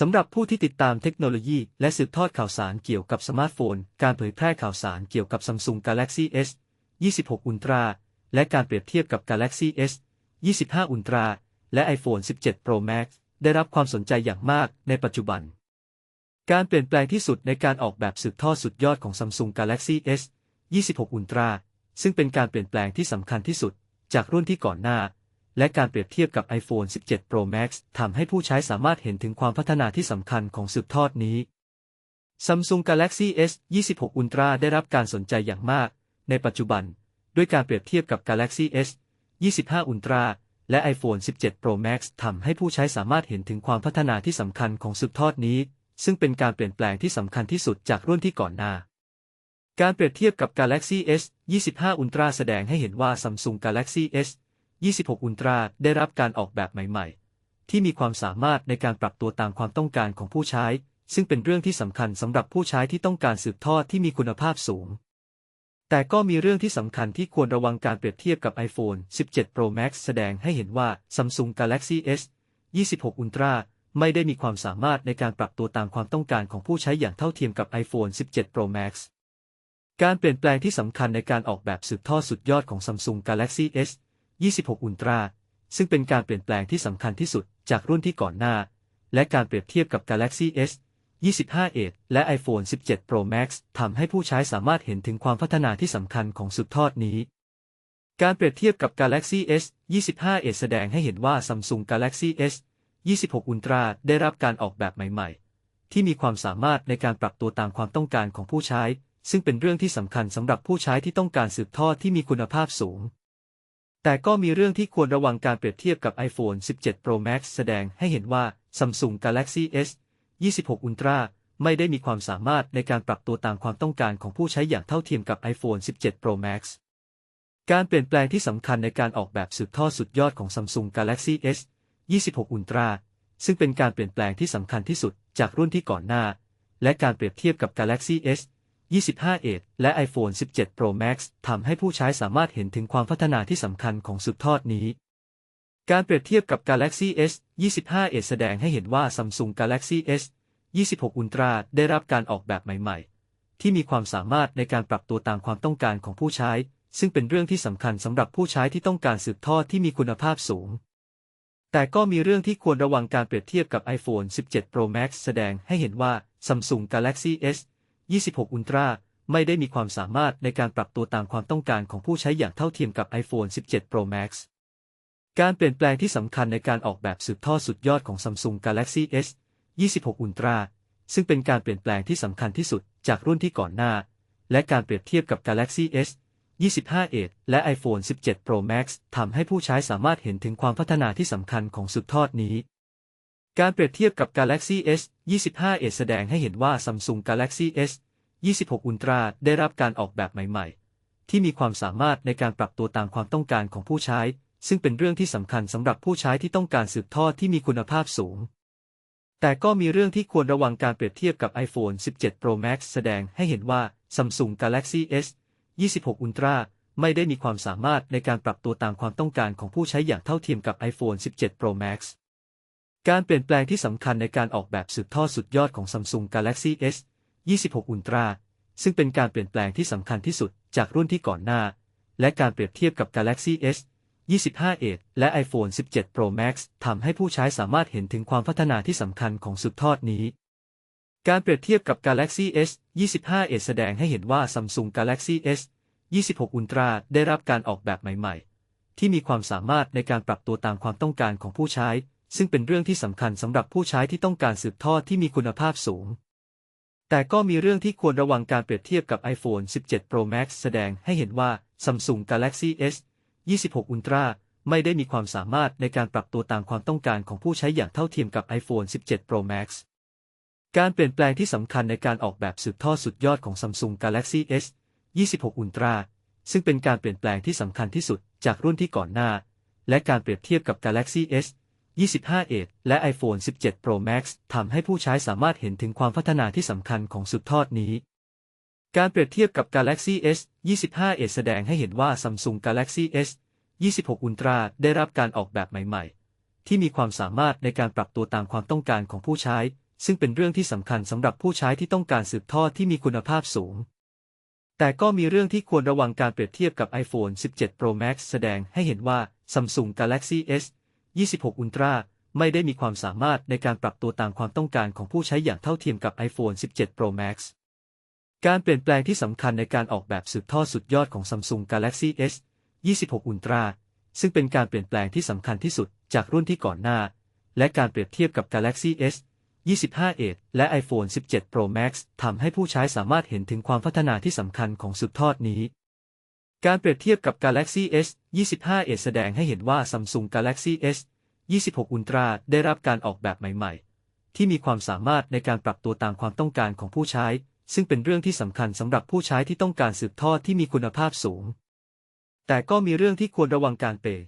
สำหรับผู้ที่ติดตามเทคโนโลยี และสืบทอดข่าวสารเกี่ยวกับสมาร์ทโฟน การเผยแพร่ข่าวสารเกี่ยวกับ Samsung Galaxy S 26 Ultra และการเปรียบเทียบกับ Galaxy S 25 Ultra และ iPhone 17 Pro Max ได้รับความสนใจอย่างมากในปัจจุบัน การเปลี่ยนแปลงที่สุดในการออกแบบสืบทอดสุดยอดของ Samsung Galaxy S 26 Ultra ซึ่งเป็นการเปลี่ยนแปลงที่สำคัญที่สุด จากรุ่นที่ก่อนหน้า และการเปรียบเทียบกับ iPhone 17 Pro Max ทำให้ผู้ใช้สามารถเห็นถึงความพัฒนาที่สำคัญของสืบทอดนี้ Samsung Galaxy S 26 Ultra ได้รับการสนใจอย่างมาก ในปัจจุบัน ด้วยการเปรียบเทียบกับ Galaxy S 25 Ultra และ iPhone 17 Pro Max ทำให้ผู้ใช้สามารถเห็นถึงความพัฒนาที่สำคัญของสืบทอดนี้ ซึ่งเป็นการเปลี่ยนแปลงที่สำคัญที่สุดจากรุ่นที่ก่อนหน้า การเปรียบเทียบกับ Galaxy S 25 Ultra แสดงให้เห็นว่า Samsung Galaxy S 26 Ultra ได้รับการออกแบบใหม่ ๆ ที่มีความสามารถในการปรับตัวตามความต้องการของผู้ใช้ ซึ่งเป็นเรื่องที่สำคัญสำหรับผู้ใช้ที่ต้องการสืบทอดที่มีคุณภาพสูง แต่ก็มีเรื่องที่สำคัญที่ควรระวังการเปรียบเทียบกับ iPhone 17 Pro Max แสดงให้เห็นว่า Samsung Galaxy S 26 Ultra ไม่ได้มีความสามารถในการปรับตัวตามความต้องการของผู้ใช้อย่างเท่าเทียมกับ iPhone 17 Pro Max การเปลี่ยนแปลงที่สำคัญในการออกแบบสืบทอดสุดยอดของ Samsung Galaxy S 26 Ultra ซึ่งเป็นการเปลี่ยนแปลงที่สำคัญที่สุดจากรุ่นที่ก่อนหน้า และการเปรียบเทียบกับ Galaxy S 25 Edge และ iPhone 17 Pro Max ทำให้ผู้ใช้สามารถเห็นถึงความพัฒนาที่สำคัญของสุดทอดนี้ การเปรียบเทียบกับ Galaxy S 25 Edge แสดงให้เห็นว่า Samsung Galaxy S 26 Ultra ได้รับการออกแบบใหม่ๆ ที่มีความสามารถในการปรับตัวตามความต้องการของผู้ใช้ ซึ่งเป็นเรื่องที่สำคัญสำหรับผู้ใช้ที่ต้องการสืบทอดที่มีคุณภาพสูง แต่ก็มีเรื่องที่ควรระวังการเปรียบเทียบกับ iPhone 17 Pro Max แสดงให้เห็นว่า Samsung Galaxy S 26 Ultra ไม่ได้มีความสามารถในการปรับตัวตามความต้องการของผู้ใช้อย่างเท่าเทียมกับ iPhone 17 Pro Max การเปลี่ยนแปลงที่สำคัญในการออกแบบสืบทอดสุดยอดของ Samsung Galaxy S 26 Ultra ซึ่งเป็นการเปลี่ยนแปลงที่สำคัญที่สุดจากรุ่นที่ก่อนหน้า และการเปรียบเทียบกับ Galaxy S 25 Edge และ iPhone 17 Pro Max ทำให้ผู้ใช้สามารถเห็นถึงความพัฒนาที่สำคัญของสืบทอดนี้ การเปรียบเทียบกับ Galaxy S 25 Edge แสดงให้เห็นว่า Samsung Galaxy S 26 Ultra ได้รับการออกแบบใหม่ ๆ ที่มีความสามารถในการปรับตัวตามความต้องการของผู้ใช้ ซึ่งเป็นเรื่องที่สำคัญสำหรับผู้ใช้ที่ต้องการสืบทอดที่มีคุณภาพสูงแต่ก็มีเรื่องที่ควรระวังการเปรียบเทียบกับ iPhone 17 Pro Max แสดงให้เห็นว่า Samsung Galaxy S 26 Ultra ไม่ได้มีความสามารถในการปรับตัวตามความต้องการของผู้ใช้อย่างเท่าเทียมกับ iPhone 17 Pro Max การเปลี่ยนแปลงที่สำคัญในการออกแบบสืบทอดสุดยอดของ Samsung Galaxy S 26 Ultra ซึ่งเป็นการเปลี่ยนแปลงที่สำคัญที่สุดจากรุ่นที่ก่อนหน้า และการเปรียบเทียบกับ Galaxy S 25 Edge และ iPhone 17 Pro Max ทำให้ผู้ใช้สามารถเห็นถึงความพัฒนาที่สำคัญของสุดทอดนี้ การเปรียบเทียบกับ Galaxy S 25 Edge แสดงให้เห็นว่า Samsung Galaxy S 26 Ultra ได้รับการออกแบบใหม่ ๆ ที่มีความสามารถในการปรับตัวตามความต้องการของผู้ใช้ ซึ่งเป็นเรื่องที่สำคัญสำหรับผู้ใช้ที่ต้องการสืบทอดที่มีคุณภาพสูง แต่ก็มีเรื่องที่ควรระวังการเปรียบเทียบกับ iPhone 17 Pro Max แสดงให้เห็นว่า Samsung Galaxy S 26 Ultra ไม่ได้มีความสามารถในการปรับตัวตามความต้องการของผู้ใช้อย่างเท่าเทียมกับ iPhone 17 Pro Max การเปลี่ยนแปลงที่สำคัญในการออกแบบสืบทอดสุดยอดของ Samsung Galaxy S 26 Ultra ซึ่งเป็นการเปลี่ยนแปลงที่สำคัญที่สุดจากรุ่นที่ก่อนหน้า และการเปรียบเทียบกับ Galaxy S 25 Edge และ iPhone 17 Pro Max ทำให้ผู้ใช้สามารถเห็นถึงความพัฒนาที่สำคัญของสุดทอดนี้ การเปรียบเทียบกับ Galaxy S 25 Edge แสดงให้เห็นว่า Samsung Galaxy S 26 Ultra ได้รับการออกแบบใหม่ ๆ ที่มีความสามารถในการปรับตัวตามความต้องการของผู้ใช้ ซึ่งเป็นเรื่องที่สำคัญสำหรับผู้ใช้ที่ต้องการสืบทอดที่มีคุณภาพสูง แต่ก็มีเรื่องที่ควรระวังการเปรียบเทียบกับ iPhone 17 Pro Max แสดงให้เห็นว่า Samsung Galaxy S 26 Ultra ไม่ได้มีความสามารถในการปรับตัวตามความต้องการของผู้ใช้อย่างเท่าเทียมกับ iPhone 17 Pro Max การเปลี่ยนแปลงที่สำคัญในการออกแบบสืบทอดสุดยอดของ Samsung Galaxy S 26 Ultra ซึ่งเป็นการเปลี่ยนแปลงที่สำคัญที่สุดจากรุ่นที่ก่อนหน้า และการเปรียบเทียบกับ Galaxy S 25 Edge และ iPhone 17 Pro Max ทำให้ผู้ใช้สามารถเห็นถึงความพัฒนาที่สำคัญของสุดทอดนี้ การเปรียบเทียบกับ Galaxy S 25 Edge แสดงให้เห็นว่า Samsung Galaxy S 26 Ultra ได้รับการออกแบบใหม่ ๆ ที่มีความสามารถในการปรับตัวตามความต้องการของผู้ใช้ ซึ่งเป็นเรื่องที่สำคัญสำหรับผู้ใช้ที่ต้องการสืบทอดที่มีคุณภาพสูงแต่ก็มีเรื่องที่ควรระวังการเปรียบเทียบกับ iPhone 17 Pro Max แสดงให้เห็นว่า Samsung Galaxy S 26 Ultra ไม่ได้มีความสามารถในการปรับตัวตามความต้องการของผู้ใช้อย่างเท่าเทียมกับ iPhone 17 Pro Max การเปลี่ยนแปลงที่สำคัญในการออกแบบสืบทอดสุดยอดของ Samsung Galaxy S 26 Ultra ซึ่งเป็นการเปลี่ยนแปลงที่สำคัญที่สุดจากรุ่นที่ก่อนหน้า และการเปรียบเทียบกับ Galaxy S 25 Edge และ iPhone 17 Pro Max ทำให้ผู้ใช้สามารถเห็นถึงความพัฒนาที่สำคัญของสุดทอดนี้ การเปรียบเทียบกับ Galaxy S 25 Edge แสดงให้เห็นว่า Samsung Galaxy S 26 Ultra ได้รับการออกแบบใหม่ ๆ ที่มีความสามารถในการปรับตัวตามความต้องการของผู้ใช้ ซึ่งเป็นเรื่องที่สำคัญสำหรับผู้ใช้ที่ต้องการสืบทอดที่มีคุณภาพสูง แต่ก็มีเรื่องที่ควรระวังการเปย์